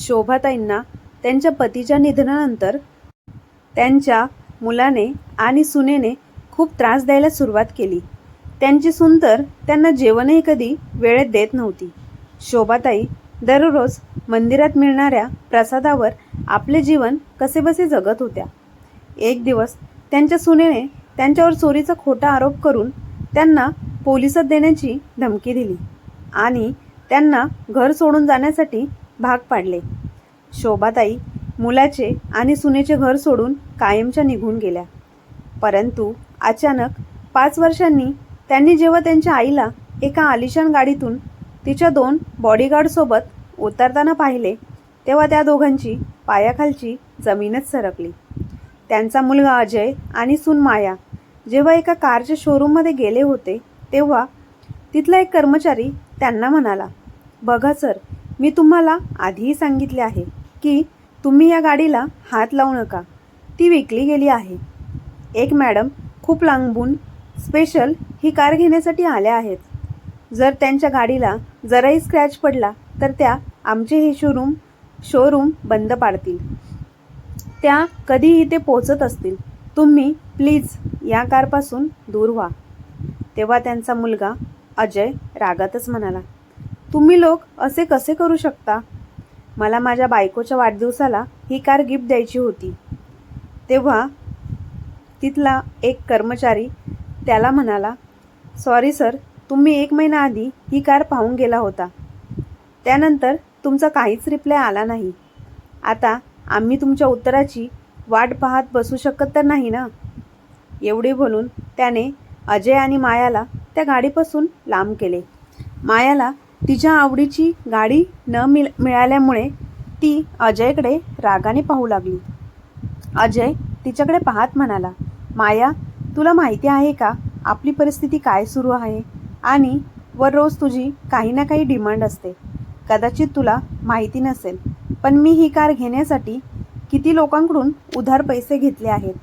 शोभाताईंना त्यांच्या पतीच्या निधनानंतर त्यांच्या मुलाने आणि सुनेने खूप त्रास द्यायला सुरुवात केली. त्यांची सून तर त्यांना जेवणही कधी वेळेत देत नव्हती. शोभाताई दररोज मंदिरात मिळणाऱ्या प्रसादावर आपले जीवन कसेबसे जगत होत्या. एक दिवस त्यांच्या सुनेने त्यांच्यावर चोरीचा खोटा आरोप करून त्यांना पोलिसात देण्याची धमकी दिली आणि त्यांना घर सोडून जाण्यासाठी भाग पाडले. शोभाताई मुलाचे आणि सुनेचे घर सोडून कायमच्या निघून गेल्या. परंतु अचानक पाच वर्षांनी त्यांनी जेव्हा त्यांच्या आईला एका आलिशान गाडीतून तिच्या दोन बॉडीगार्डसोबत उतरताना पाहिले तेव्हा त्या दोघांची पायाखालची जमीनच सरकली. त्यांचा मुलगा अजय आणि सून माया जेव्हा एका कारच्या शोरूममध्ये गेले होते तेव्हा तिथला एक कर्मचारी त्यांना म्हणाला बघा सर मी तुम्हाला आधीही सांगितले आहे की तुम्ही या गाडीला हात लावू नका. ती विकली गेली आहे. एक मॅडम खूप लांबून स्पेशल ही कार घेण्यासाठी आल्या आहेत. जर त्यांच्या गाडीला जराही स्क्रॅच पडला तर त्या आमचे हे शोरूम शोरूम बंद पाडतील. त्या कधीही ते पोचत असतील. तुम्ही प्लीज या कारपासून दूर व्हा. तेव्हा त्यांचा मुलगा अजय रागातच म्हणाला तुम्ही लोक असे कसे करू शकता? मला माझ्या बायकोच्या वाढदिवसाला ही कार गिफ्ट द्यायची होती. तेव्हा तिथला एक कर्मचारी त्याला म्हणाला सॉरी सर तुम्ही एक महिना आधी ही कार पाहून गेला होता. त्यानंतर तुमचा काहीच रिप्लाय आला नाही. आता आम्ही तुमच्या उत्तराची वाट पाहत बसू शकत तर नाही ना? एवढे बोलून त्याने अजय आणि मायाला त्या गाडीपासून लांब केले. मायाला तिच्या आवडीची गाडी न मिळ मिळाल्यामुळे ती अजयकडे रागाने पाहू लागली. अजय तिच्याकडे पाहत म्हणाला माया तुला माहिती आहे का आपली परिस्थिती काय सुरू आहे? आणि वर रोज तुझी काही ना काही डिमांड असते. कदाचित तुला माहिती नसेल पण मी ही कार घेण्यासाठी किती लोकांकडून उधार पैसे घेतले आहेत.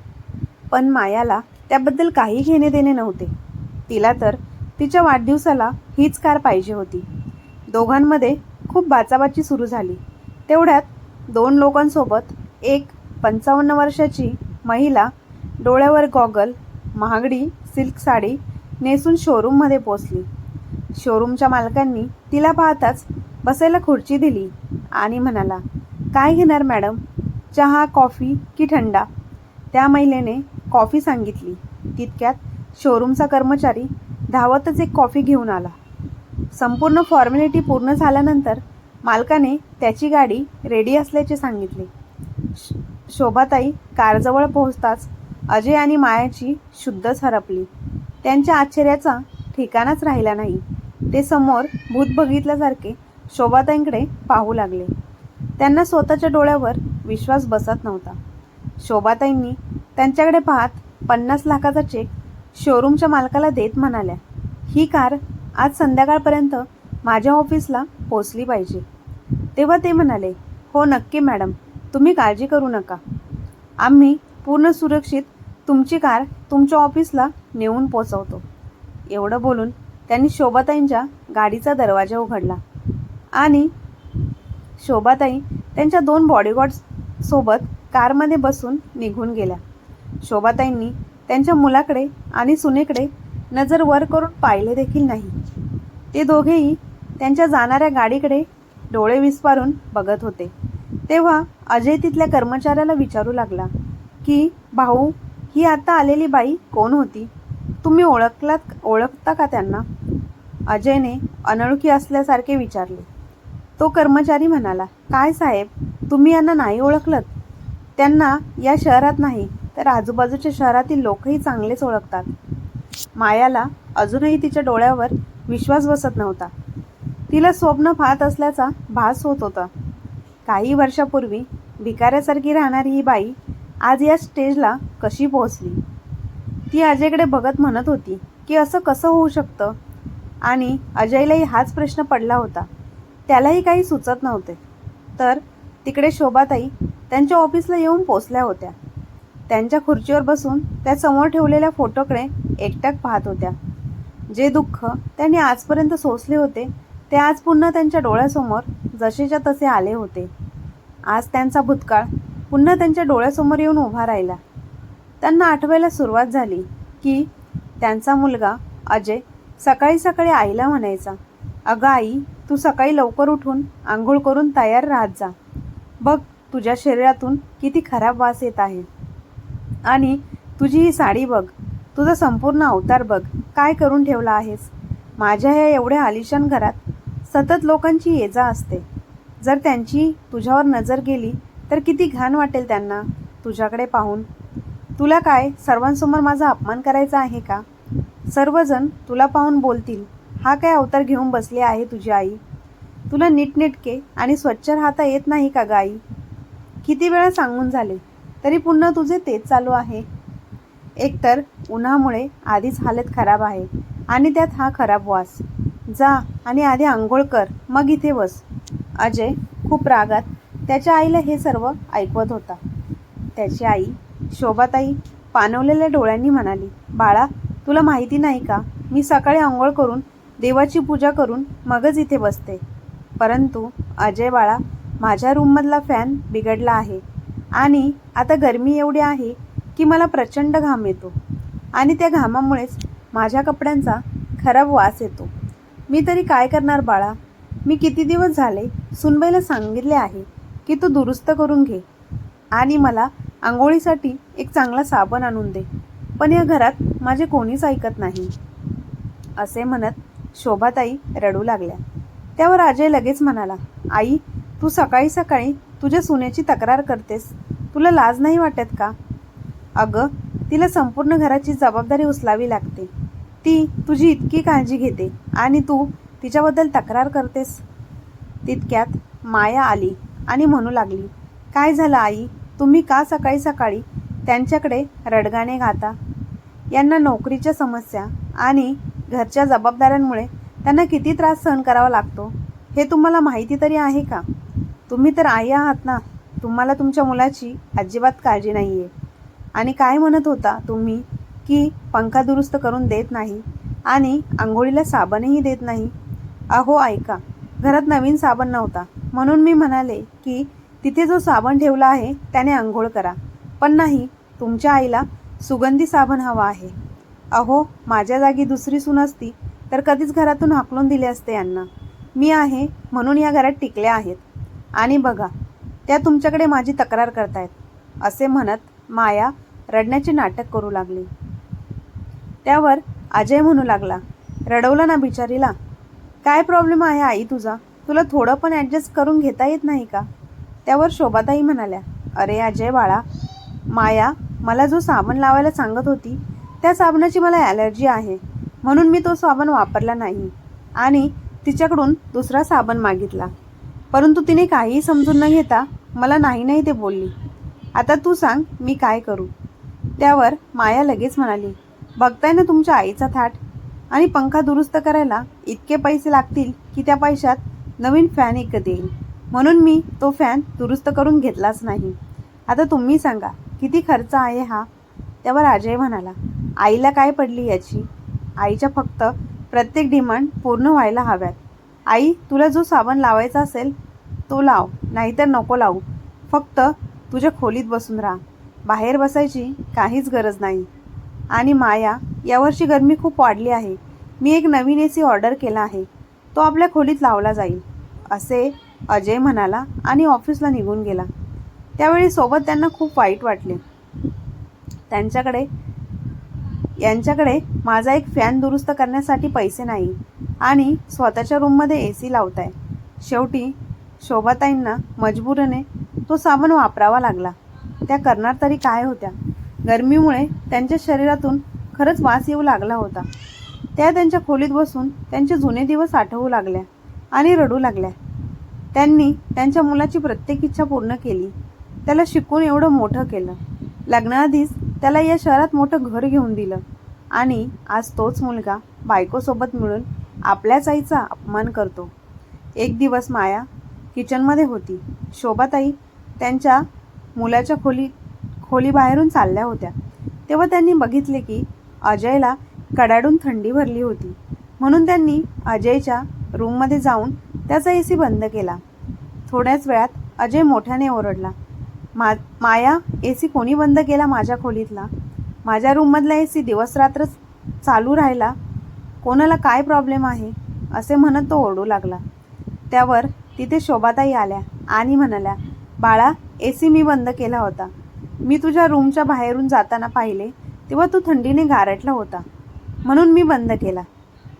पण मायाला त्याबद्दल काही घेणे देणे नव्हते. तिला तर तिच्या वाढदिवसाला हीच कार पाहिजे होती. दोघांमध्ये खूप बाचाबाची सुरू झाली. तेवढ्यात दोन लोकांसोबत एक पंचावन्न वर्षाची महिला डोळ्यावर गॉगल महागडी सिल्क साडी नेसून शोरूममध्ये पोचली शोरूमच्या मालकांनी तिला पाहताच बसायला खुर्ची दिली आणि म्हणाला काय घेणार मॅडम? चहा कॉफी की थंडा? त्या महिलेने कॉफी सांगितली. तितक्यात शोरूमचा कर्मचारी धावतच एक कॉफी घेऊन आला. संपूर्ण फॉर्मॅलिटी पूर्ण झाल्यानंतर मालकाने त्याची गाडी रेडी असल्याचे सांगितले. श- शोभाताई कारजवळ पोहोचताच अजय आणि मायाची शुद्धच हरपली त्यांच्या आश्चर्याचा ठिकाणाच राहिला नाही. ते समोर भूत बघितल्यासारखे शोभाताईंकडे पाहू लागले. त्यांना स्वतःच्या डोळ्यावर विश्वास बसत नव्हता. शोभाताईंनी त्यांच्याकडे पाहत पन्नास लाखाचा चेक शोरूमच्या मालकाला देत म्हणाल्या ही कार आज संध्याकाळपर्यंत माझ्या ऑफिसला पोचली पाहिजे. तेव्हा ते म्हणाले हो नक्की मॅडम तुम्ही काळजी करू नका. आम्ही पूर्ण सुरक्षित तुमची कार तुमच्या ऑफिसला नेऊन पोचवतो एवढं बोलून त्यांनी शोभाताईंच्या गाडीचा दरवाजा उघडला आणि शोभाताई त्यांच्या दोन बॉडीगार्ड सोबत कारमध्ये बसून निघून गेल्या. शोभाताईंनी त्यांच्या मुलाकडे आणि सुनेकडे नजर वर करून पाहिले देखील नाही. ते दोघेही त्यांच्या जाणाऱ्या गाडीकडे डोळे विस्पारून बघत होते. तेव्हा अजय तिथल्या कर्मचाऱ्याला विचारू लागला की भाऊ ही आता आलेली बाई कोण होती? तुम्ही ओळखलात ओळखता का त्यांना? अजयने अनोळखी असल्यासारखे विचारले. तो कर्मचारी म्हणाला काय साहेब तुम्ही यांना नाही ओळखलत? त्यांना या शहरात नाही तर आजूबाजूच्या शहरातील लोकही चांगलेच ओळखतात. मायाला अजूनही तिच्या डोळ्यावर विश्वास बसत नव्हता. तिला स्वप्न पाहत असल्याचा भास होत होता. काही वर्षापूर्वी भिकाऱ्यासारखी राहणारी ही बाई आज या स्टेजला कशी पोहोचली? ती अजयकडे बघत म्हणत होती की असं कसं होऊ शकतं? आणि अजयलाही हाच प्रश्न पडला होता. त्यालाही काही सुचत नव्हते. तर तिकडे शोभाताई त्यांच्या ऑफिसला येऊन पोचल्या होत्या. त्यांच्या खुर्चीवर बसून त्या समोर ठेवलेल्या फोटोकडे एकटक पाहत होत्या. जे दुःख त्यांनी आजपर्यंत सोसले होते ते आज पुन्हा त्यांच्या डोळ्यासमोर जसेच्या तसे आले होते. आज त्यांचा भूतकाळ पुन्हा त्यांच्या डोळ्यासमोर येऊन उभा राहिला. त्यांना आठवायला सुरुवात झाली की त्यांचा मुलगा अजय सकाळी सकाळी आईला म्हणायचा अगं आई तू सकाळी लवकर उठून आंघोळ करून तयार राहत जा. बघ तुझ्या शरीरातून किती खराब वास येत आहे. आणि तुझी ही साडी बघ तुझा संपूर्ण अवतार बघ. काय करून ठेवला आहेस? माझ्या ह्या एवढ्या आलिशान घरात सतत लोकांची ये जा असते. जर त्यांची तुझ्यावर नजर गेली तर किती घाण वाटेल त्यांना तुझ्याकडे पाहून. तुला काय सर्वांसमोर माझा अपमान करायचा आहे का? सर्वजण तुला पाहून बोलतील हा काय अवतार घेऊन बसली आहे तुझी आई? तुला नीटनेटके आणि स्वच्छ राहता येत नाही का गाई किती वेळा सांगून झाले तरी पुन्हा तुझे तेच चालू आहे. एकतर उन्हामुळे आधीच हालत खराब आहे आणि त्यात हा खराब वास. जा आणि आधी आंघोळ कर मग इथे बस. अजय खूप रागात त्याच्या आईला हे सर्व ऐकवत होता. त्याची आई शोभाताई पाणवलेल्या डोळ्यांनी म्हणाली बाळा तुला माहिती नाही का? मी सकाळी आंघोळ करून देवाची पूजा करून मगच इथे बसते. परंतु अजय बाळा माझ्या रूममधला फॅन बिघडला आहे आणि आता गरमी एवढी आहे की मला प्रचंड घाम येतो. आणि त्या घामामुळेच माझ्या कपड्यांचा खराब वास येतो. मी तरी काय करणार बाळा? मी किती दिवस झाले सुनबाईला सांगितले आहे की तू दुरुस्त करून घे आणि मला आंघोळीसाठी एक चांगला साबण आणून दे. पण या घरात माझे कोणीच ऐकत नाही. असे म्हणत शोभाताई रडू लागल्या. त्यावर अजय लगेच म्हणाला आई तू सकाळी सकाळी तुझ्या सुनेची तक्रार करतेस. तुला लाज नाही वाटत का? अगं तिला संपूर्ण घराची जबाबदारी उचलावी लागते. ती तुझी इतकी काळजी घेते आणि तू तिच्याबद्दल तक्रार करतेस. तितक्यात माया आली आणि म्हणू लागली काय झालं आई? तुम्ही का सकाळी सकाळी त्यांच्याकडे रडगाणे घाता यांना नोकरीच्या समस्या आणि घरच्या जबाबदाऱ्यांमुळे त्यांना किती त्रास सहन करावा लागतो? हे तुम्हाला माहिती तरी आहे का? तुम्ही तर आई आहात ना. तुम्हाला तुमच्या मुलाची अजिबात काळजी नाही आहे आणि काय म्हणत होता तुम्ही? की पंखा दुरुस्त करून देत नाही आणि आंघोळीला साबणही देत नाही? अहो ऐका. घरात नवीन साबण नव्हता. म्हणून मी म्हणाले की तिथे जो साबण ठेवला आहे त्याने आंघोळ करा. पण नाही तुमच्या आईला सुगंधी साबण हवा आहे. अहो माझ्या जागी दुसरी सून असती तर कधीच घरातून हाकलून दिले असते यांना. मी आहे म्हणून या घरात टिकल्या आहेत. आणि बघा त्या तुमच्याकडे माझी तक्रार करतायत असे म्हणत माया रडण्याचे नाटक करू लागली. त्यावर अजय म्हणू लागला रडवला ना बिचारीला. काय प्रॉब्लेम आहे आई तुझा? तुला थोडं पण ॲडजस्ट करून घेता येत नाही का? त्यावर शोभाताई म्हणाल्या अरे अजय बाळा माया मला जो साबण लावायला सांगत होती त्या साबणाची मला ॲलर्जी आहे. म्हणून मी तो साबण वापरला नाही. आणि तिच्याकडून दुसरा साबण मागितला. परंतु तिने काहीही समजून न घेता मला नाही नाही ते बोलली. आता तू सांग मी काय करू? त्यावर माया लगेच म्हणाली बघताय ना तुमच्या आईचा थाट? आणि पंखा दुरुस्त करायला इतके पैसे लागतील की त्या पैशात नवीन फॅन विकत येईल म्हणून मी तो फॅन दुरुस्त करून घेतलाच नाही. आता तुम्ही सांगा किती खर्च आहे हा? त्यावर अजय म्हणाला आईला काय पडली याची? आईच्या फक्त प्रत्येक डिमांड पूर्ण व्हायला हव्यात. आई तुला जो साबण लावायचा असेल तो लाव नाहीतर नको लावू. फक्त तुझ्या खोलीत बसून राहा. बाहेर बसायची काहीच गरज नाही. आणि माया यावर्षी गरमी खूप वाढली आहे. मी एक नवीन ए सी ऑर्डर केला आहे. तो आपल्या खोलीत लावला जाईल. असे अजय म्हणाला आणि ऑफिसला निघून गेला. त्यावेळी सोबत त्यांना खूप वाईट वाटले. त्यांच्याकडे यांच्याकडे माझा एक फॅन दुरुस्त करण्यासाठी पैसे नाही आणि स्वतःच्या रूममध्ये ए सी लावताय. शेवटी शोभाताईंना मजबूरने तो साबण वापरावा लागला. त्या करणार तरी काय होत्या? गरमीमुळे त्यांच्या शरीरातून खरंच वास येऊ लागला होता. त्या त्यांच्या खोलीत बसून त्यांचे जुने दिवस आठवू लागल्या आणि रडू लागल्या. त्यांनी त्यांच्या मुलाची प्रत्येक इच्छा पूर्ण केली. त्याला शिकून एवढं मोठं केलं. लग्नाआधीच त्याला या शहरात मोठं घर घेऊन दिलं आणि आज तोच मुलगा बायकोसोबत मिळून आपल्याच आईचा अपमान करतो. एक दिवस माया किचनमध्ये होती. शोभाताई त्यांच्या मुलाच्या खोली खोलीबाहेरून चालल्या होत्या. तेव्हा त्यांनी बघितले की अजयला कडाडून थंडी भरली होती. म्हणून त्यांनी अजयच्या रूममध्ये जाऊन त्याचा ए सी बंद केला. थोड्याच वेळात अजय मोठ्याने ओरडला मा माया ए सी कोणी बंद केला माझ्या खोलीतला? माझ्या रूममधला ए सी दिवसरात्र चालू राहिला. कोणाला काय प्रॉब्लेम आहे? असे म्हणत तो ओरडू लागला. त्यावर तिथे शोभाताई आल्या आणि म्हणाल्या बाळा ए सी मी बंद केला होता. मी तुझ्या रूमच्या बाहेरून जाताना पाहिले तेव्हा तू थंडीने गारटला होता. म्हणून मी बंद केला.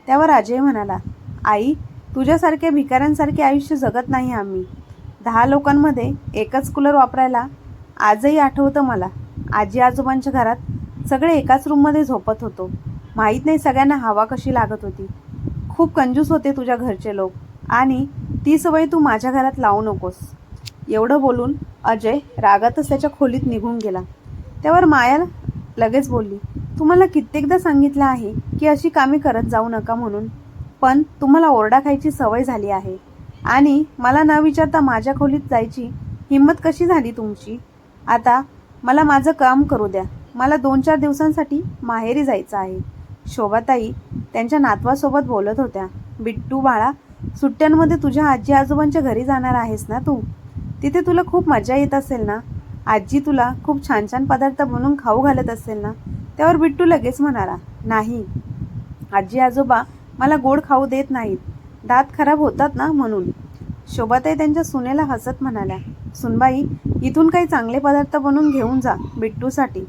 त्यावर अजय म्हणाला आई तुझ्यासारख्या भिकाऱ्यांसारखे आयुष्य जगत नाही आम्ही. दहा लोकांमध्ये एकच कूलर वापरायला आजही आठवतं मला. आजी आजोबांच्या घरात सगळे एकाच रूममध्ये झोपत होतो. माहीत नाही सगळ्यांना हवा कशी लागत होती. खूप कंजूस होते तुझ्या घरचे लोक. आणि ती सवय तू माझ्या घरात लावू नकोस. एवढं बोलून अजय रागातच त्याच्या खोलीत निघून गेला. त्यावर माया लगेच बोलली तुम्हाला कित्येकदा सांगितलं आहे की अशी कामे करत जाऊ नका म्हणून पण तुम्हाला ओरडा खायची सवय झाली आहे. आणि मला न विचारता माझ्या खोलीत जायची हिंमत कशी झाली तुमची? आता मला माझं काम करू द्या. मला दोन चार दिवसांसाठी माहेरी जायचं आहे. शोभाताई त्यांच्या नातवासोबत बोलत होत्या बिट्टू बाळा सुट्ट्यांमध्ये तुझ्या आजी आजोबांच्या घरी जाणार आहेस ना तू? तिथे तुला खूप मजा येत असेल ना? आजी तुला खूप छान छान पदार्थ बनवून खाऊ घालत असेल ना? त्यावर बिट्टू लगेच म्हणाला नाही. आजी आजोबा मला गोड खाऊ देत नाहीत. दात खराब होतात ना म्हणून. शोभाताई त्यांच्या सुनेला हसत म्हणाल्या सुनबाई इथून काही चांगले पदार्थ बनवून घेऊन जा बिट्टूसाठी.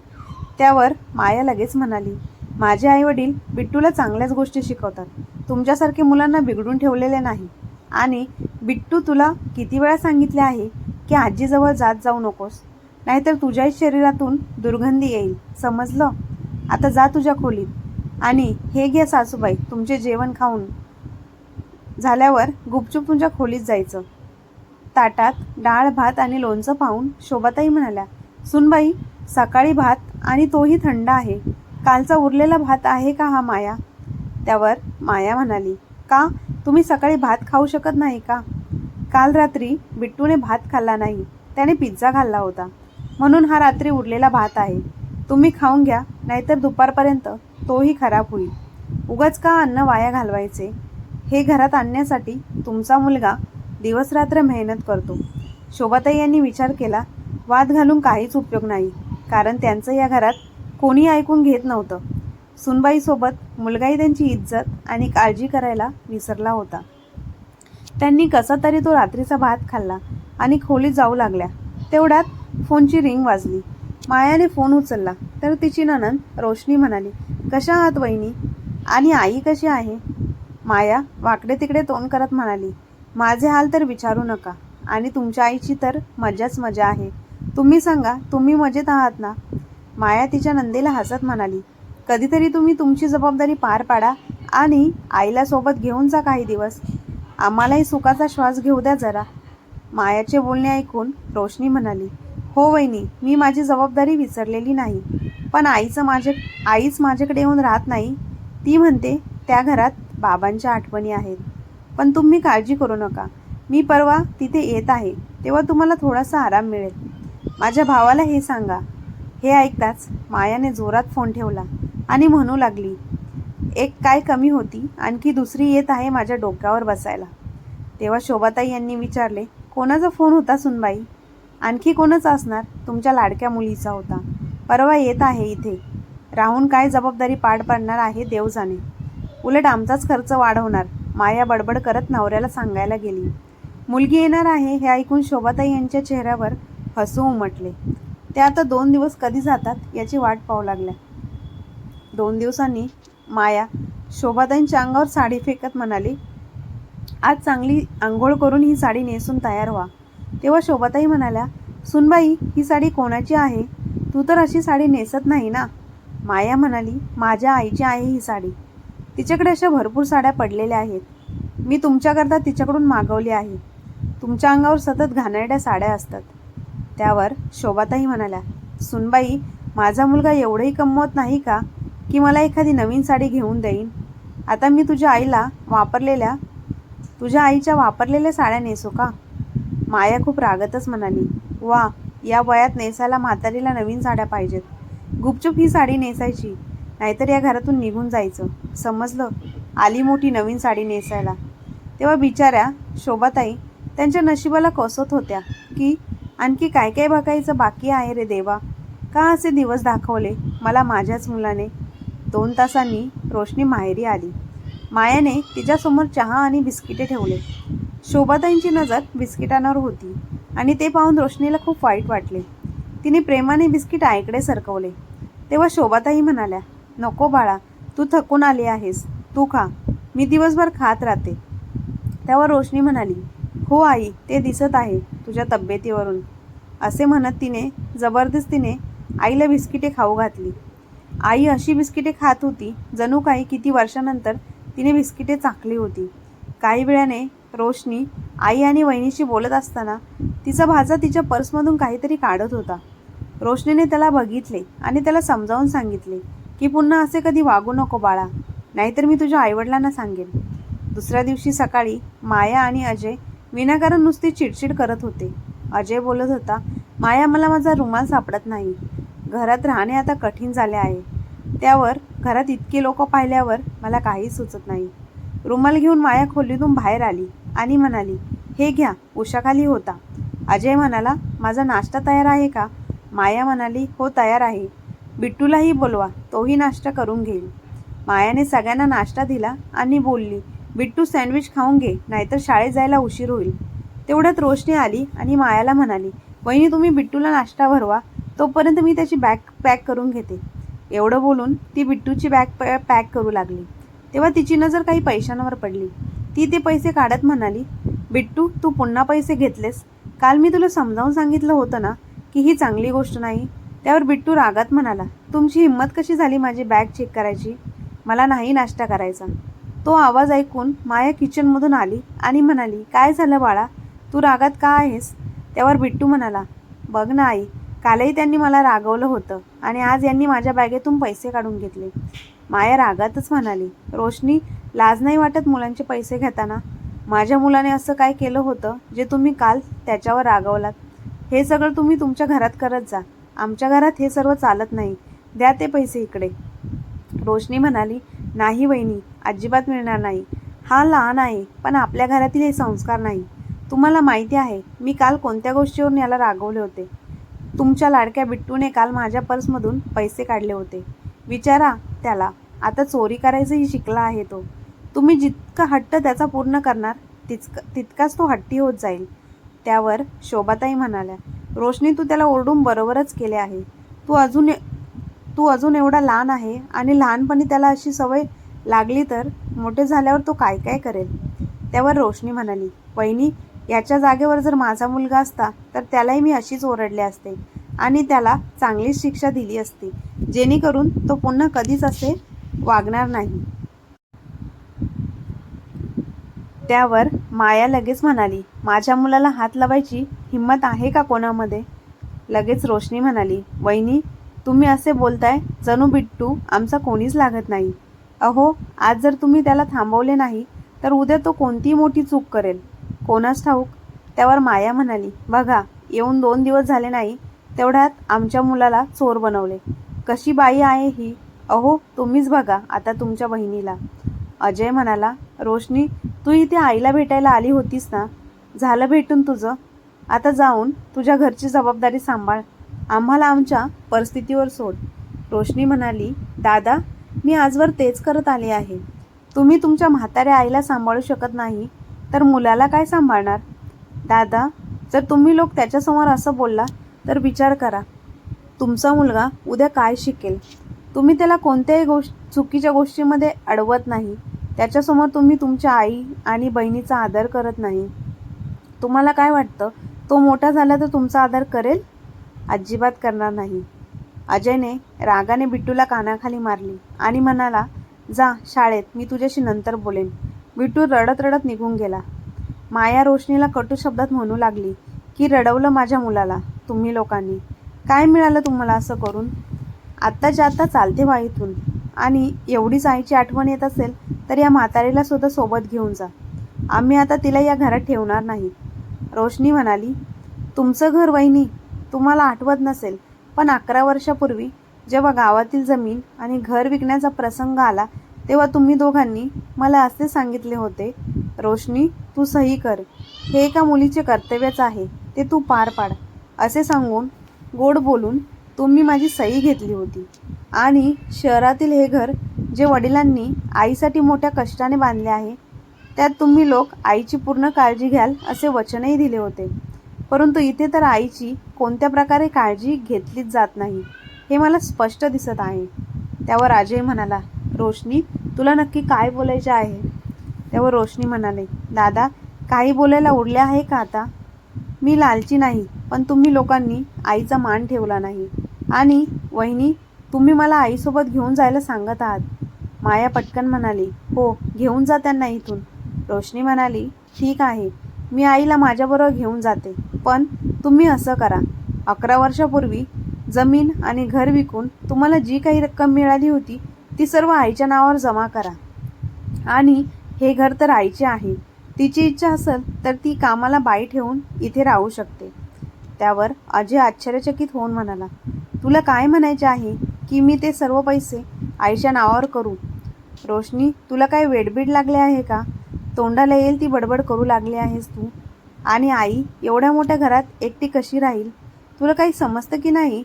त्यावर माया लगेच म्हणाली माझे आईवडील बिट्टूला चांगल्याच गोष्टी शिकवतात. तुमच्यासारखे मुलांना बिघडून ठेवलेले नाही. आणि बिट्टू तुला किती वेळा सांगितले आहे की आजीजवळ जात जाऊ नकोस. नाहीतर तुझ्याही शरीरातून दुर्गंधी येईल. समजलं? आता जा तुझ्या खोलीत. आणि हे घ्या सासूबाई तुमचे जेवण खाऊन. झाल्यावर गुपचूप तुझ्या खोलीत जायचं. ताटात डाळ भात आणि लोणचं पाहून शोभाताई म्हणाल्या सुनबाई सकाळी भात आणि तोही थंड आहे. कालचा उरलेला भात आहे का हा माया? त्यावर माया म्हणाली का? तुम्ही सकाळी भात खाऊ शकत नाही का? काल रात्री बिट्टूने भात खाल्ला नाही त्याने पिझ्झा खाल्ला होता. म्हणून हा रात्री उरलेला भात आहे. तुम्ही खाऊन घ्या नाहीतर दुपारपर्यंत तोही खराब होईल. उगाच का अन्न वाया घालवायचे? हे घरात आणण्यासाठी तुमचा मुलगा दिवसरात्र मेहनत करतो. शोभाताई यांनी विचार केला वाद घालून काहीच उपयोग नाही कारण त्यांचं या घरात कोणी ऐकून घेत नव्हतं. सुनबाईसोबत मुलगाही त्यांची इज्जत आणि काळजी करायला विसरला होता. त्यांनी कसा तरी तो रात्रीचा भात खाल्ला आणि खोलीत जाऊ लागल्या. तेवढ्यात फोनची रिंग वाजली. मायाने फोन उचलला. तर तिची ननंद रोशनी म्हणाली कशा आहात वहिनी? आणि आई कशी आहे? माया वाकडे तिकडे तोंड करत म्हणाली माझे हाल तर विचारू नका. आणि तुमच्या आईची तर मजाच मजा आहे. तुम्ही सांगा तुम्ही मजेत आहात ना? माया तिच्या नंदेला हसत म्हणाली कधीतरी तुम्ही तुमची जबाबदारी पार पाडा आणि आईला सोबत घेऊन जा काही दिवस. आम्हालाही सुखाचा श्वास घेऊ द्या जरा. मायाचे बोलणे ऐकून रोशनी म्हणाली हो वहिनी मी माझी जबाबदारी विसरलेली नाही. पण आईचं माझे आईच माझ्याकडे येऊन राहत नाही. ती म्हणते त्या घरात बाबांच्या आठवणी आहेत. पण तुम्ही काळजी करू नका. मी परवा तिथे येत आहे. तेव्हा तुम्हाला थोडासा आराम मिळेल. माझ्या भावाला हे सांगा. हे ऐकताच मायाने जोरात फोन ठेवला आणि म्हणू लागली एक काय कमी होती आणखी दुसरी येत आहे माझ्या डोक्यावर बसायला. तेव्हा शोभाताई यांनी विचारले कोणाचा फोन होता सुनबाई? आणखी कोणच असणार? तुमच्या लाडक्या मुलीचा होता. परवा येत आहे इथे. राहून काय जबाबदारी पाठ पाडणार आहे देव जाणे उलट आमचाच खर्च वाढवणार. माया बडबड करत नवऱ्याला सांगायला गेली. मुलगी येणार आहे हे ऐकून शोभाताई यांच्या चेहऱ्यावर हसू उमटले. ते आता दोन दिवस कधी जातात याची वाट पाहू लागल्या. दोन दिवसांनी माया. शोभाताईंच्या अंगावर साडी फेकत म्हणाली आज चांगली आंघोळ करून ही साडी नेसून तयार व्हा. तेव्हा शोभाताई म्हणाल्या सुनबाई ही साडी कोणाची आहे? तू तर अशी साडी नेसत नाही ना? माया म्हणाली माझ्या आईची आहे ही साडी. तिच्याकडे अशा भरपूर साड्या पडलेल्या आहेत. मी तुमच्याकरता तिच्याकडून मागवली आहे. तुमच्या अंगावर सतत घाणेरड्या साड्या असतात. त्यावर शोभाताई म्हणाल्या सुनबाई माझा मुलगा एवढंही कमवत नाही का? की मला एखादी नवीन साडी घेऊन देईन. आता मी तुझ्या आईला वापरलेल्या तुझ्या आईच्या वापरलेल्या साड्या नेसू का? माया खूप रागतच म्हणाली वा या वयात नेसायला म्हातारीला नवीन साड्या पाहिजेत. गुपचूप ही साडी नेसायची नाहीतर या घरातून निघून जायचं. समजलं? आली मोठी नवीन साडी नेसायला. तेव्हा बिचाऱ्या शोभाताई त्यांच्या नशिबाला कोसत होत्या की आणखी काय काय बघायचं बाकी आहे रे देवा? का असे दिवस दाखवले मला माझ्याच मुलाने? दोन तासांनी रोशनी माहेरी आली. मायाने तिच्यासमोर चहा आणि बिस्किटे ठेवले. शोभाताईंची नजर बिस्किटांवर होती आणि ते पाहून रोशनीला खूप वाईट वाटले. तिने प्रेमाने बिस्किट आईकडे सरकवले. तेव्हा शोभाताई म्हणाल्या नको बाळा तू थकून आली आहेस. तू खा. मी दिवसभर खात राहते. तेव्हा रोशनी म्हणाली हो आई ते दिसत आहे तुझ्या तब्येतीवरून. असे म्हणत तिने जबरदस्तीने आईला बिस्किटे खाऊ घातली. आई अशी बिस्किटे खात होती जणू काही किती वर्षानंतर तिने बिस्किटे चाकली होती. काही वेळाने रोशनी आई आणि वहिनीशी बोलत असताना तिचा भाचा तिच्या पर्समधून काहीतरी काढत होता. रोशनीने त्याला बघितले आणि त्याला समजावून सांगितले की पुन्हा असे कधी वागू नको बाळा नाहीतर मी तुझ्या आईवडिलांना सांगेन. दुसऱ्या दिवशी सकाळी माया आणि अजय विनाकारण नुसती चिडचिड करत होते. अजय बोलत होता माया मला माझा रुमाल सापडत नाही. घरात राहणे आता कठीण झाले आहे. त्यावर घरात इतके लोक पाहिल्यावर मला काही सुचत नाही. रुमाल घेऊन माया खोलीतून बाहेर आली आणि म्हणाली हे घ्या उशाखाली होता. अजय म्हणाला माझा नाश्ता तयार आहे का? माया म्हणाली हो तयार आहे. बिट्टूलाही बोलवा तोही नाश्ता करून घेईल. मायाने सगळ्यांना नाश्ता दिला आणि बोलली बिट्टू सँडविच खाऊन घे नाहीतर शाळेत जायला उशीर होईल. तेवढ्यात रोशनी आली आणि मायाला म्हणाली वहिनी तुम्ही बिट्टूला नाश्ता भरवा तोपर्यंत मी त्याची बॅग पॅक करून घेते. एवढं बोलून ती बिट्टूची बॅग पॅ पॅक करू लागली. तेव्हा तिची नजर काही पैशांवर पडली ती ते पैसे काढत म्हणाली बिट्टू तू पुन्हा पैसे घेतलेस? काल मी तुला समजावून सांगितलं होतं ना की ही चांगली गोष्ट नाही. त्यावर बिट्टू रागात म्हणाला तुमची हिंमत कशी झाली माझी बॅग चेक करायची? मला नाही नाश्ता करायचा. तो आवाज ऐकून माया किचनमधून आली आणि म्हणाली काय झालं बाळा? तू रागात का आहेस? त्यावर बिट्टू म्हणाला बघ ना आई कालही त्यांनी मला रागवलं होतं आणि आज यांनी माझ्या बॅगेतून पैसे काढून घेतले. माया रागातच म्हणाली रोशनी लाज नाही वाटत मुलांचे पैसे घेताना? माझ्या मुलाने असं काय केलं होतं जे तुम्ही काल त्याच्यावर रागवलात? हे सगळं तुम्ही तुमच्या घरात करत जा. आमच्या घरात हे सर्व चालत नाही. द्या ते पैसे इकडे. रोशनी म्हणाली नाही वहिनी अजिबात मिळणार नाही. हा लहान आहे पण आपल्या घरातील हे संस्कार नाही. तुम्हाला माहिती आहे मी काल कोणत्या गोष्टीवरून याला रागवले होते? तुमच्या लाडक्या बिट्टूने काल माझ्या पर्समधून पैसे काढले होते. विचारा त्याला आता चोरी करायचंही शिकला आहे तो. तुम्ही जितका हट्ट त्याचा पूर्ण करणार तितका तितकाच तो हट्टी होत जाईल. त्यावर शोभाताई म्हणाल्या रोशनी तू त्याला ओरडून बरोबरच केले आहे. तू अजून तू अजून एवढा लहान आहे आणि लहानपणी त्याला अशी सवय लागली तर मोठे झाल्यावर तो काय काय करेल? त्यावर रोशनी म्हणाली वहिनी याच्या जागेवर जर माझा मुलगा असता तर त्यालाही मी अशीच ओरडले असते आणि त्याला चांगलीच शिक्षा दिली असती जेणेकरून तो पुन्हा कधीच असे वागणार नाही. त्यावर माया लगेच म्हणाली माझ्या मुलाला हात लावायची हिंमत आहे का कोणामध्ये? लगेच रोशनी म्हणाली वहिनी तुम्ही असे बोलताय जणू बिट्टू आमचा कोणीच लागत नाही. अहो आज जर तुम्ही त्याला थांबवले नाही तर उद्या तो कोणतीही मोठी चूक करेल. कोणास ठाऊक त्यावर माया म्हणाली बघा येऊन दोन दिवस झाले नाही तेवढ्यात आमच्या मुलाला चोर बनवले. कशी बाई आहे ही? अहो तुम्हीच बघा आता तुमच्या बहिणीला. अजय म्हणाला रोशनी तू इथे आईला भेटायला आली होतीस ना? झालं भेटून तुझं? आता जाऊन तुझ्या घरची जबाबदारी सांभाळ. आम्हाला आमच्या परिस्थितीवर सोड. रोशनी म्हणाली दादा मी आजवर तेच करत आले आहे. तुम्ही तुमच्या म्हाताऱ्या आईला सांभाळू शकत नाही. तर मुलाला काय सांभाळणार? दादा जर तुम्ही लोक त्याच्यासमोर असं बोलला तर विचार करा. तुमचा मुलगा उद्या काय शिकेल? तुम्ही त्याला कोणत्याही गोष्ट चुकीच्या गोष्टीमध्ये अडवत नाही. त्याच्यासमोर तुम्ही तुमच्या आई आणि बहिणीचा आदर करत नाही. तुम्हाला काय वाटतं? तो मोठा झाला तर तुमचा आदर करेल? अजिबात करणार नाही. अजयने रागाने बिट्टूला कानाखाली मारली आणि म्हणाला जा शाळेत मी तुझ्याशी नंतर बोलेन. विटू रडत रडत निघून गेला. माया रोशनीला कटू शब्दात म्हणू लागली की रडवलं माझ्या मुलाला तुम्ही लोकांनी. काय मिळालं तुम्हाला असं करून? आत्ताच्या आत्ता चालते व्हा इथून आणि एवढीच आईची आठवण येत असेल तर या म्हातारीला सुद्धा सोबत घेऊन जा. आम्ही आता तिला या घरात ठेवणार नाही. रोशनी म्हणाली तुमचं घर वहिनी तुम्हाला आठवत नसेल पण अकरा वर्षापूर्वी जेव्हा गावातील जमीन आणि घर विकण्याचा प्रसंग आला तेव्हा तुम्ही दोघांनी मला असे सांगितले होते रोशनी तू सही कर. हे एका मुलीचे कर्तव्यच आहे ते तू पार पाड. असे सांगून गोड बोलून तुम्ही माझी सही घेतली होती. आणि शहरातील हे घर जे वडिलांनी आईसाठी मोठ्या कष्टाने बांधले आहे त्यात तुम्ही लोक आईची पूर्ण काळजी घ्याल असे वचनही दिले होते. परंतु इथे तर आईची कोणत्या प्रकारे काळजी घेतलीच जात नाही हे मला स्पष्ट दिसत आहे. त्यावर अजय म्हणाला रोशनी तुला नक्की काय बोलायचे आहे? तेव्हा रोशनी म्हणाले दादा काही बोलायला उरले आहे का आता? मी लालची नाही पण तुम्ही लोकांनी आईचा मान ठेवला नाही. आणि वहिनी तुम्ही मला आईसोबत घेऊन जायला सांगत आहात. माया पटकन म्हणाली हो घेऊन जा त्यांना इथून. रोशनी म्हणाली ठीक आहे मी आईला माझ्याबरोबर घेऊन जाते पण तुम्ही असं करा. अकरा वर्षापूर्वी जमीन आणि घर विकून तुम्हाला जी काही रक्कम मिळाली होती ती सर्व आईच्या नावावर जमा करा. आणि हे घर तर आईचे आहे. तिची इच्छा असेल तर ती कामाला बाई ठेवून इथे राहू शकते. त्यावर अजय आश्चर्यचकित होऊन म्हणाला तुला काय म्हणायचे आहे की मी ते सर्व पैसे आईच्या नावावर करू? रोशनी तुला काय वेडबीड लागले आहे का? तोंडाला येईल ती बडबड करू लागली आहेस तू? आणि आई एवढ्या मोठ्या घरात एकटी कशी राहील? तुला काही समजतं की नाही?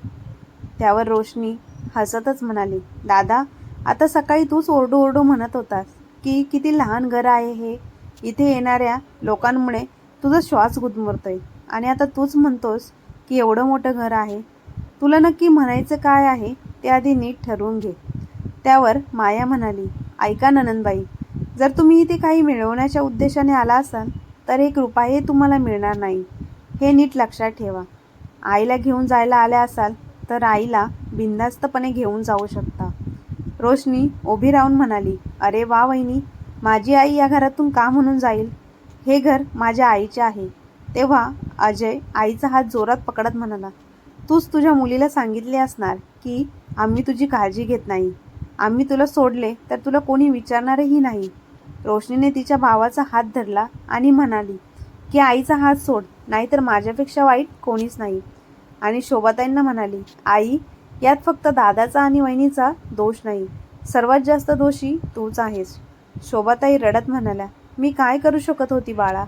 त्यावर रोशनी हसतच म्हणाली दादा आता सकाळी तूच ओरडू ओरडू म्हणत होतास की किती लहान घर आहे हे. इथे येणाऱ्या लोकांमुळे तुझा श्वास गुदमरतोय. आणि आता तूच म्हणतोस की एवढं मोठं घर आहे. तुला नक्की म्हणायचं काय आहे ते आधी नीट ठरवून घे. त्यावर माया म्हणाली ऐका ननंदबाई जर तुम्ही इथे काही मिळवण्याच्या उद्देशाने आला असाल तर एक रुपयाही तुम्हाला मिळणार नाही. हे नीट लक्षात ठेवा. आईला घेऊन जायला आल्या असाल तर आईला बिनधास्तपणे घेऊन जाऊ शकता. रोशनी उभी राहून म्हणाली अरे वा वहिनी माझी आई या घरातून का म्हणून जाईल? हे घर माझ्या आईचे आहे. तेव्हा अजय आईचा हात जोरात पकडत म्हणाला तूच तुझ्या मुलीला सांगितले असणार की आम्ही तुझी काळजी घेत नाही. आम्ही तुला सोडले तर तुला कोणी विचारणारही नाही. रोशनीने तिच्या भावाचा हात धरला आणि म्हणाली की आईचा हात सोड नाहीतर माझ्यापेक्षा वाईट कोणीच नाही. आणि शोभाताईंना म्हणाली आई यात फक्त दादाचा आणि वहिनीचा दोष नाही. सर्वात जास्त दोषी तूच आहेस. शोभाताई रडत म्हणाल्या मी काय करू शकत होती बाळा?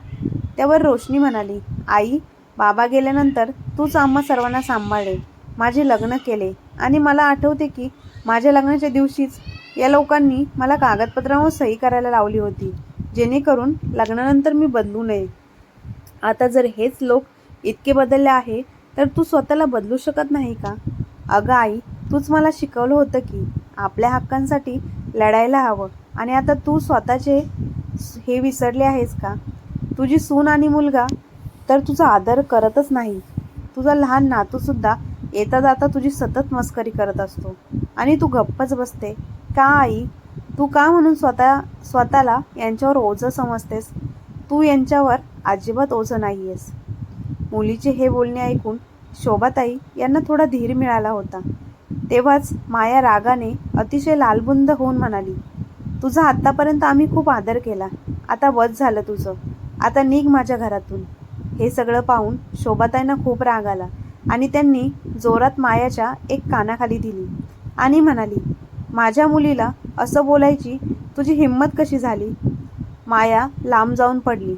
त्यावर रोशनी म्हणाली आई बाबा गेल्यानंतर तूच आम्हा सर्वांना सांभाळले माझे लग्न केले आणि मला आठवते की माझ्या लग्नाच्या दिवशीच या लोकांनी मला कागदपत्रांवर सही करायला लावली होती जेणेकरून लग्नानंतर मी बदलू नये. आता जर हेच लोक इतके बदलले आहे तर तू स्वतःला बदलू शकत नाही का? अगं आई तूच मला शिकवलं होतं की आपल्या हक्कांसाठी लढायला हवं. आणि आता तू स्वतःचे हे विसरले आहेस का? तुझी सून आणि मुलगा तर तुझा आदर करतच नाही. तुझा लहान नातूसुद्धा येता जाता तुझी सतत मस्करी करत असतो. आणि तू गप्पच बसते. का आई? तू का म्हणून स्वतः स्वतःला यांच्यावर ओझं समजतेस? तू यांच्यावर अजिबात ओझं नाही आहेस मुलीचे हे बोलणे ऐकून शोभाताई यांना थोडा धीर मिळाला होता. तेव्हाच माया रागाने अतिशय लालबुंद होऊन म्हणाली तुझा आत्तापर्यंत आम्ही खूप आदर केला. आता वध झालं तुझं. आता निघ माझ्या घरातून. हे सगळं पाहून शोभाताईंना खूप राग आला आणि त्यांनी जोरात मायाच्या एक कानाखाली दिली आणि म्हणाली माझ्या मुलीला असं बोलायची तुझी हिंमत कशी झाली? माया लांब जाऊन पडली.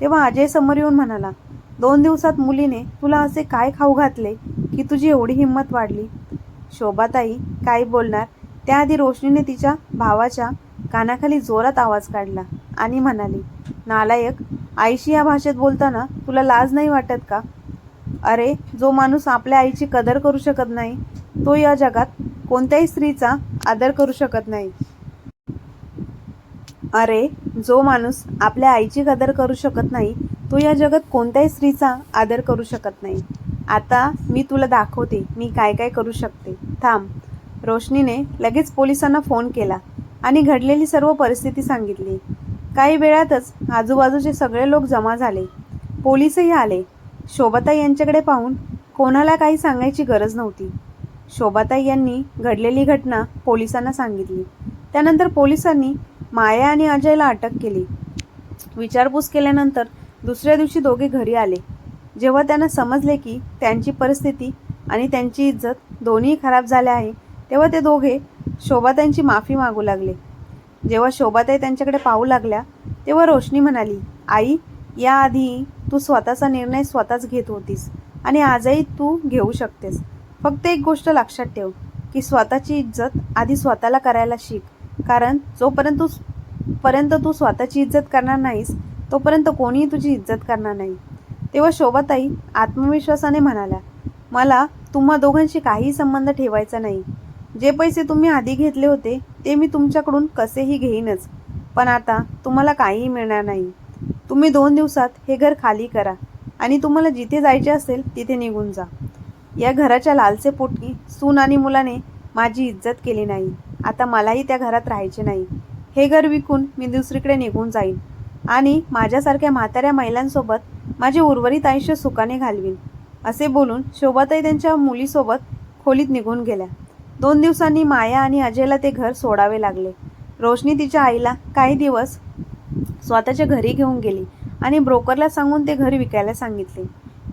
तेव्हा अजय समोर येऊन म्हणाला दोन दिवसात मुलीने तुला असे काय खाऊ घातले की तुझी एवढी हिंमत वाढली? शोभाताई काय बोलणार. त्याआधी रोशनीने तिच्या भावाच्या कानाखाली जोरात आवाज काढला आणि म्हणाली नालायक आईशी या भाषेत बोलताना तुला लाज नाही वाटत का? अरे जो माणूस आपल्या आईची कदर करू शकत नाही तो या जगात कोणत्याही स्त्रीचा आदर करू शकत नाही. अरे जो माणूस आपल्या आईची कदर करू शकत नाही तो या जगात कोणत्याही स्त्रीचा आदर करू शकत नाही. आता मी तुला दाखवते मी काय काय करू शकते. थांब. रोशनीने लगेच पोलिसांना फोन केला आणि घडलेली सर्व परिस्थिती सांगितली. काही वेळातच आजूबाजूचे सगळे लोक जमा झाले. पोलिसही आले. शोभाताई यांच्याकडे पाहून कोणाला काही सांगायची गरज नव्हती. शोभाताई यांनी घडलेली घटना पोलिसांना सांगितली. त्यानंतर पोलिसांनी माया आणि अजयला अटक केली. विचारपूस केल्यानंतर दुसऱ्या दिवशी दोघे घरी आले. जेव्हा त्यांना समजले की त्यांची परिस्थिती आणि त्यांची इज्जत दोन्ही खराब झाल्या आहे तेव्हा ते दोघे शोभाताईंची माफी मागू लागले. जेव्हा शोभाताई त्यांच्याकडे पाहू लागल्या तेव्हा रोशनी म्हणाली आई याआधी तू स्वतःचा निर्णय स्वतःच घेत होतीस आणि आजही तू घेऊ शकतेस. फक्त एक गोष्ट लक्षात ठेव की स्वतःची इज्जत आधी स्वतःला करायला शिक. कारण जोपर्यंत तू पर्यंत तू स्वतःची इज्जत करणार नाहीस तोपर्यंत कोणीही तुझी इज्जत करणार नाही. तेव्हा शोभाताई आत्मविश्वासाने म्हणाल्या मला तुम्हा दोघांशी काहीही संबंध ठेवायचा नाही. जे पैसे तुम्ही आधी घेतले होते ते मी तुमच्याकडून कसेही घेईनच. पण आता तुम्हाला काहीही मिळणार नाही. तुम्ही दोन दिवसात हे घर खाली करा आणि तुम्हाला जिथे जायचे असेल तिथे निघून जा. या घराच्या लालसे पोटी सून आणि मुलाने माझी इज्जत केली नाही. आता मलाही त्या घरात राहायचे नाही. हे घर विकून मी दुसरीकडे निघून जाईन. आणि माझ्यासारख्या म्हाताऱ्या महिलांसोबत माझे उर्वरित आयुष्य सुखाने घालवीन. असे बोलून शोभाताई त्यांच्या मुलीसोबत खोलीत निघून गेल्या. दोन दिवसांनी माया आणि अजयला ते घर सोडावे लागले. रोशनी तिच्या आईला काही दिवस स्वतःच्या घरी घेऊन गेली आणि ब्रोकरला सांगून ते घर विकायला सांगितले.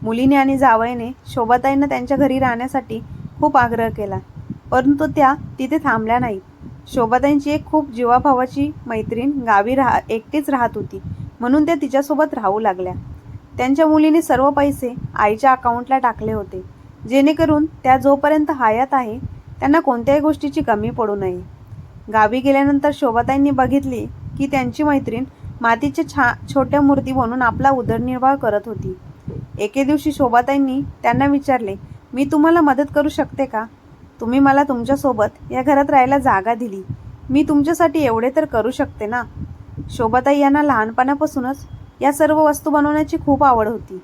मुलीने आणि जावयाने शोभाताईंना त्यांच्या घरी राहण्यासाठी खूप आग्रह केला. परंतु त्या तिथे थांबल्या नाहीत. शोभाताईंची एक खूप जीवाभावाची मैत्रीण गावी राहा एकटीच राहत होती. म्हणून त्या तिच्यासोबत राहू लागल्या. त्यांच्या मुलीने सर्व पैसे आईच्या अकाउंटला टाकले होते. जेणेकरून त्या जोपर्यंत हयात आहे त्यांना कोणत्याही गोष्टीची कमी पडू नये. गावी गेल्यानंतर शोभाताईंनी बघितली की त्यांची मैत्रीण मातीच्या छा छोट्या मूर्ती बनून आपला उदरनिर्वाह करत होती. एके दिवशी शोभाताईंनी त्यांना विचारले मी तुम्हाला मदत करू शकते का? तुम्ही मला तुमच्यासोबत या घरात राहायला जागा दिली. मी तुमच्यासाठी एवढे तर करू शकते ना? शोभाताई यांना लहानपणापासूनच या सर्व वस्तू बनवण्याची खूप आवड होती.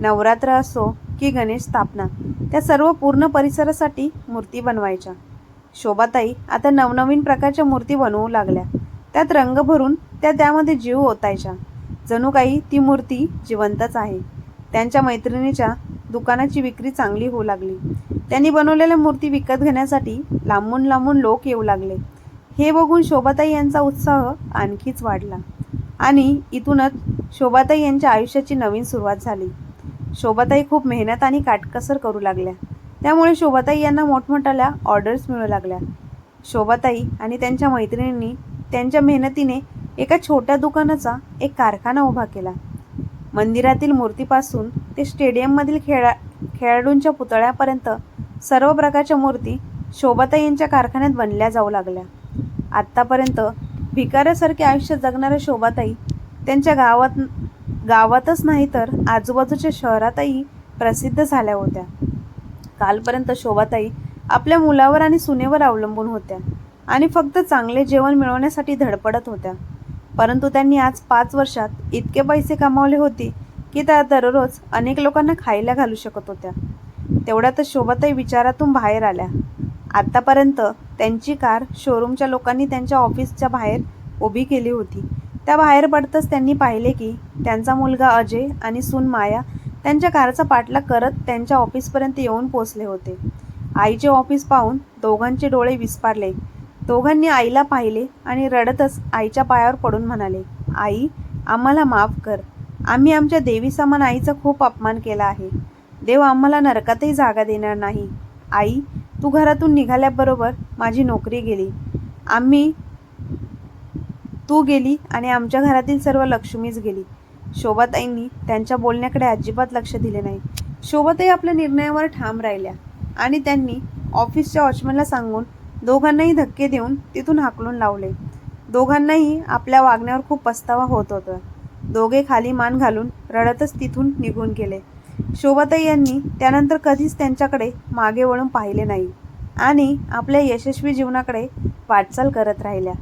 नवरात्र असो की गणेश स्थापना त्या सर्व पूर्ण परिसरासाठी मूर्ती बनवायच्या. शोभाताई आता नवनवीन प्रकारच्या मूर्ती बनवू लागल्या. त्यात रंग भरून त्या त्यामध्ये जीव ओतायच्या. जणू काही ती मूर्ती जिवंतच आहे. त्यांच्या मैत्रिणीच्या दुकानाची विक्री चांगली होऊ लागली. त्यांनी बनवलेल्या मूर्ती विकत घेण्यासाठी लांबून लांबून लोक येऊ लागले. हे बघून शोभाताई यांचा उत्साह आणखीच वाढला. आणि इथूनच शोभाताई यांच्या आयुष्याची नवीन सुरुवात झाली. शोभाताई खूप मेहनत आणि काटकसर करू लागल्या. त्यामुळे शोभाताई यांना मोठमोठ्याला ऑर्डर्स मिळू लागल्या. शोभाताई आणि त्यांच्या मैत्रिणींनी त्यांच्या मेहनतीने एका छोट्या दुकानाचा एक कारखाना उभा केला. मंदिरातील मूर्तीपासून ते स्टेडियममधील खेळा खेळाडूंच्या पुतळ्यापर्यंत सर्व प्रकारच्या मूर्ती शोभाताईंच्या कारखान्यात बनल्या जाऊ लागल्या. आत्तापर्यंत भिकाऱ्यासारखे आयुष्य जगणाऱ्या शोभाताई त्यांच्या गावात गावातच नाही तर आजूबाजूच्या शहरातही प्रसिद्ध झाल्या होत्या. कालपर्यंत शोभाताई आपल्या मुलावर आणि सुनेवर अवलंबून होत्या आणि फक्त चांगले जेवण मिळवण्यासाठी धडपडत होत्या. परंतु त्यांनी आज पाच वर्षात इतके पैसे कमावले होते की त्या दररोज अनेक लोकांना खायला घालू शकत होत्या. तेवढ्यातच शोभाताई विचारातून बाहेर आल्या. आत्तापर्यंत त्यांची कार शोरूमच्या लोकांनी त्यांच्या ऑफिसच्या बाहेर उभी केली होती. त्या बाहेर पडतच त्यांनी पाहिले की त्यांचा मुलगा अजय आणि सून माया त्यांच्या कारचा पाठलाग करत त्यांच्या ऑफिसपर्यंत येऊन पोचले होते. आईचे ऑफिस पाहून दोघांचे डोळे विस्पारले. दोघांनी आईला पाहिले आणि रडतच आईच्या पायावर पडून म्हणाले आई आम्हाला माफ कर. आम्ही आमच्या देवी समान आईचा खूप अपमान केला आहे. देव आम्हाला नरकातही जागा देणार नाही. आई तू घरातून निघाल्याबरोबर माझी नोकरी गेली. आम्ही तू गेली आणि आमच्या घरातील सर्व लक्ष्मीच गेली. शोभाताईंनी त्यांच्या बोलण्याकडे अजिबात लक्ष दिले नाही. शोभाताई आपल्या निर्णयावर ठाम राहिल्या आणि त्यांनी ऑफिसच्या वॉचमॅनला सांगून दोघांनाही धक्के देऊन तिथून हाकलून लावले. दोघांनाही आपल्या वागण्यावर खूप पस्तावा होत होता. दोघे खाली मान घालून रडतच तिथून निघून गेले. शोभाताई यांनी त्यानंतर कधीच त्यांच्याकडे मागे वळून पाहिले नाही आणि आपल्या यशस्वी जीवनाकडे वाटचाल करत राहिल्या.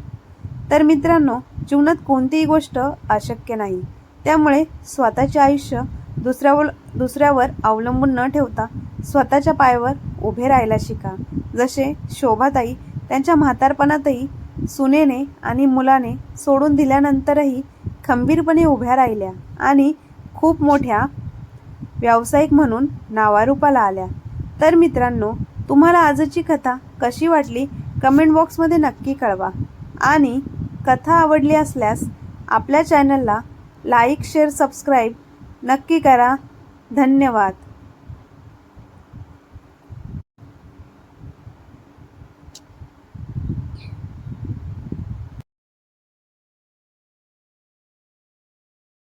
तर मित्रांनो जीवनात कोणतीही गोष्ट अशक्य नाही. त्यामुळे स्वतःचे आयुष्य दुसऱ्यावर दुसऱ्यावर अवलंबून न ठेवता स्वतःच्या पायावर उभे राहायला शिका. जसे शोभाताई त्यांच्या म्हातारपणातही सुनेने आणि मुलाने सोडून दिल्यानंतरही खंबीरपणे उभ्या राहिल्या आणि खूप मोठ्या व्यावसायिक म्हणून नावारूपाला आल्या. तर मित्रांनो तुम्हाला आजची कथा कशी वाटली कमेंट बॉक्समध्ये नक्की कळवा. आणि कथा आवडली असल्यास आपल्या चॅनलला लाईक शेअर सबस्क्राईब नक्की करा. धन्यवाद.